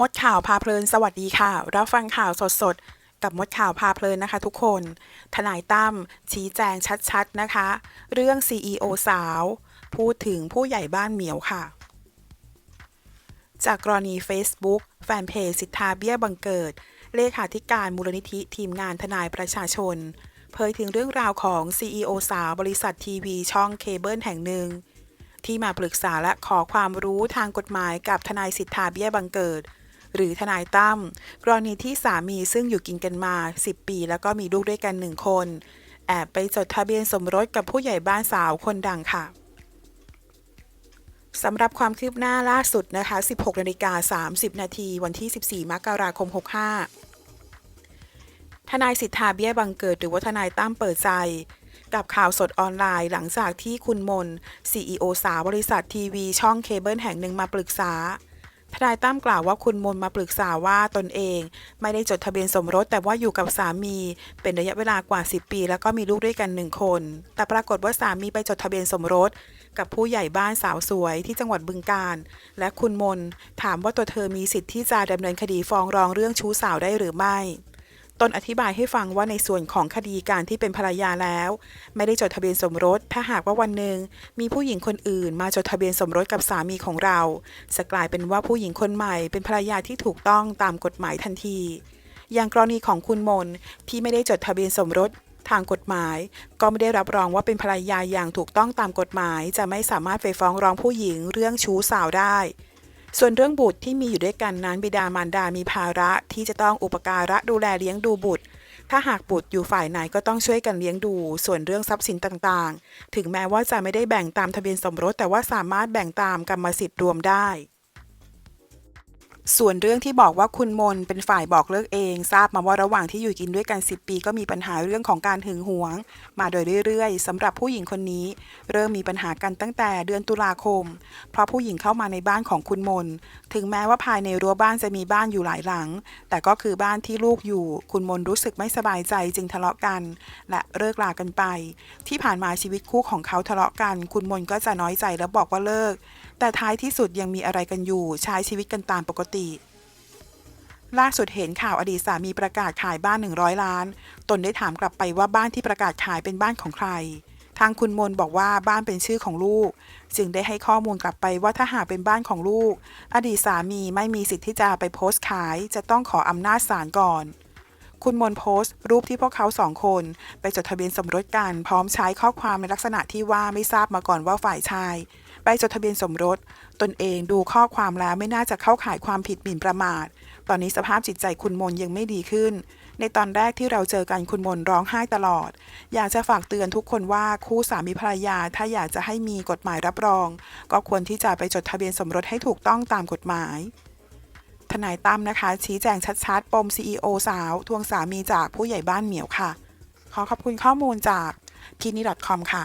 มดข่าวพาเพลินสวัสดีค่ะ รับฟังข่าวสดๆกับมดข่าวพาเพลินนะคะทุกคน ทนายตั้มชี้แจงชัดๆนะคะ เรื่อง CEO สาว พูดถึงผู้ใหญ่บ้านเหมียวค่ะ จากกรณี Facebook แฟนเพจสิทธาเบี้ยบังเกิด เลขาธิการมูลนิธิทีมงานทนายประชาชน เผยถึงเรื่องราวของ CEO สาวบริษัททีวีช่องเคเบิลแห่งหนึ่งที่มาปรึกษาและขอความรู้ทางกฎหมายกับทนายสิทธาเบี้ยบังเกิด หรือทนายตั้มกรณีที่สามีซึ่งอยู่กินกันมา 10 ปี แล้วก็มีลูกด้วยกันหนึ่งคน แอบไปจดทะเบียนสมรสกับผู้ใหญ่บ้านสาวคนดังค่ะสำหรับความคืบหน้าล่าสุดนะคะ 16นาฬิกา30 นาที วันที่ 14 มกราคม 65 ทนายสิทธาเบี้ยบังเกิดหรือว่าทนายตั้มเปิดใจ กับข่าวสดออนไลน์หลังจากที่คุณมน CEO สาวบริษัททีวีช่องเคเบิลแห่งหนึ่งมาปรึกษา ทนายตั้มกล่าวว่าคุณมนมาปรึกษาว่าตนเอง ไม่ได้จดทะเบียนสมรส แต่ว่าอยู่กับสามี เป็นระยะเวลากว่า 10 ปี แล้วก็มีลูกด้วยกันหนึ่งคน แต่ปรากฏว่าสามีไปจดทะเบียนสมรส กับผู้ใหญ่บ้านสาวสวยที่จังหวัดบึงกาฬและคุณมนถามว่าตัวเธอมีสิทธิ์ที่จะดำเนินคดีฟ้องร้องเรื่องชู้สาวได้หรือไม่ ตนอธิบายให้ฟังว่าในส่วนของคดีการที่เป็นภรรยาแล้ว ไม่ได้จดทะเบียนสมรส ถ้าหากว่าวันหนึ่งมีผู้หญิงคนอื่น มาจดทะเบียนสมรสกับสามีของเราจะกลายเป็นว่าผู้หญิงคนใหม่เป็นภรรยาที่ถูกต้องตามกฎหมายทันที อย่างกรณีของคุณมนที่ไม่ได้จดทะเบียนสมรสทางกฎหมาย ก็ไม่ได้รับรองว่าเป็นภรรยาอย่างถูกต้องตามกฎหมาย จะไม่สามารถไปฟ้องร้องผู้หญิงเรื่องชู้สาวได้ ส่วนเรื่องบุตรที่มีอยู่ด้วยกันนั้นบิดามารดามีภาระที่จะต้องอุปการะดูแลเลี้ยงดูบุตร ถ้าหากบุตรอยู่ฝ่ายไหนก็ต้องช่วยกันเลี้ยงดู ส่วนเรื่องทรัพย์สินต่างๆ ถึงแม้ว่าจะไม่ได้แบ่งตามทะเบียนสมรส แต่ว่าสามารถแบ่งตามกรรมสิทธิ์รวมได้ ส่วนเรื่องที่บอกว่าคุณมนเป็นฝ่ายบอกเลิกเอง ทราบมาว่าระหว่างที่อยู่กินด้วยกัน 10 ปีก็มีปัญหาเรื่องของการหึงหวง มาโดยเรื่อยๆสำหรับผู้หญิงคนนี้ เริ่มมีปัญหากันตั้งแต่เดือนตุลาคม เพราะผู้หญิงเข้ามาในบ้านของคุณมน ถึงแม้ว่าภายในรั้วบ้านจะมีบ้านอยู่หลายหลัง แต่ก็คือบ้านที่ลูกอยู่ คุณมนรู้สึกไม่สบายใจจึงทะเลาะกัน และเลิกลากันไป ที่ผ่านมาชีวิตคู่ของเขาทะเลาะกัน คุณมนก็จะน้อยใจแล้วบอกว่าเลิก แต่ท้ายที่สุดยังมีอะไรกันอยู่ใช้ชีวิตกันตามปกติ ล่าสุดเห็นข่าวอดีตสามีประกาศขายบ้าน 100 ล้าน ตนได้ถามกลับไปว่าบ้านที่ประกาศขายเป็นบ้านของใคร ทางคุณมนบอกว่าบ้านเป็นชื่อของลูก จึงได้ให้ข้อมูลกลับไปว่าถ้าหากเป็นบ้านของลูก อดีตสามีไม่มีสิทธิ์ที่จะไปโพสต์ขาย จะต้องขออำนาจศาลก่อนคุณมนโพสต์ รูปที่พวกเขาสองคน ไปจดทะเบียนสมรสกัน พร้อมใช้ข้อความในลักษณะที่ว่าไม่ทราบมาก่อนว่าฝ่ายชาย ไปจดทะเบียนสมรส ตนเองดูข้อความแล้วไม่น่าจะเข้าข่ายความผิดหมิ่นประมาท ตอนนี้สภาพจิตใจคุณมนยังไม่ดีขึ้น ในตอนแรกที่เราเจอกันคุณมนร้องไห้ตลอด อยากจะฝากเตือนทุกคนว่าคู่สามีภรรยาถ้าอยากจะให้มีกฎหมายรับรอง ก็ควรที่จะไปจดทะเบียนสมรสให้ถูกต้องตามกฎหมายทนายตั้มนะคะ ชี้แจงชัดๆ ปม CEO สาว ทวงสามีจากผู้ใหญ่บ้านเหมียวค่ะ ขอขอบคุณข้อมูลจากทีนี่ .com ค่ะ